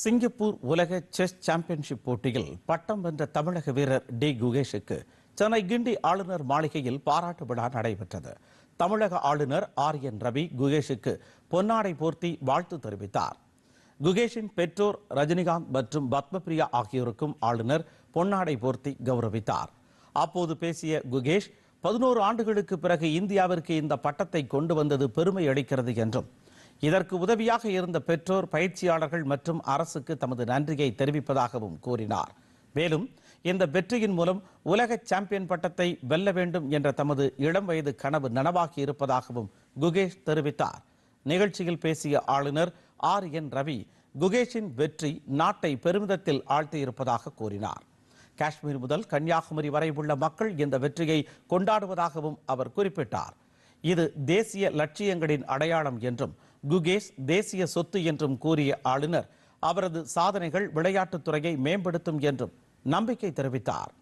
Singapore உலக chess championship போட்டியில் பட்டம் வென்ற தமிழக வீரர் டி குகேஷுக்கு சென்னை கிண்டி ஆளுநர் மாளிகையில் பாராட்டு விழா நடைபெற்றது. தமிழக ஆளுநர் ஆர் என் ரவி குகேஷுக்கு பொன்னாடை போர்த்தி வாழ்த்து தெரிவித்தார். குகேஷின் பெற்றோர் ரஜினிகாந்த் மற்றும் பத்மபிரியா ஆகியோருக்கும் ஆளுநர் பொன்னாடை போர்த்தி கௌரவித்தார். அப்போது பேசிய குகேஷ் பதினோரு ஆண்டுகளுக்கு பிறகு இந்தியாவிற்கு இந்த பட்டத்தை கொண்டு வந்தது பெருமை அளிக்கிறது என்றும் இதற்கு உதவியாக இருந்த பெற்றோர் பயிற்சியாளர்கள் மற்றும் அரசுக்கு தமது நன்றியை தெரிவிப்பதாகவும் கூறினார். மேலும் இந்த வெற்றியின் மூலம் உலக சாம்பியன் பட்டத்தை வெல்ல வேண்டும் என்ற தமது இளம் வயது கனவு நனவாகி இருப்பதாகவும் குகேஷ் தெரிவித்தார். நிகழ்ச்சியில் பேசிய ஆளுநர் ஆர். என். ரவி குகேஷின் வெற்றி நாட்டை பெருமிதத்தில் ஆழ்த்தியிருப்பதாக கூறினார். காஷ்மீர் முதல் கன்னியாகுமரி வரை உள்ள மக்கள் இந்த வெற்றியை கொண்டாடுவதாகவும் அவர் குறிப்பிட்டார். இது தேசிய லட்சியங்களின் அடையாளம் என்றும் குகேஷ் தேசிய சொத்து என்றும் கூறிய ஆளுநர் அவரது சாதனைகள் விளையாட்டுத் துறையை மேம்படுத்தும் என்றும் நம்பிக்கை தெரிவித்தார்.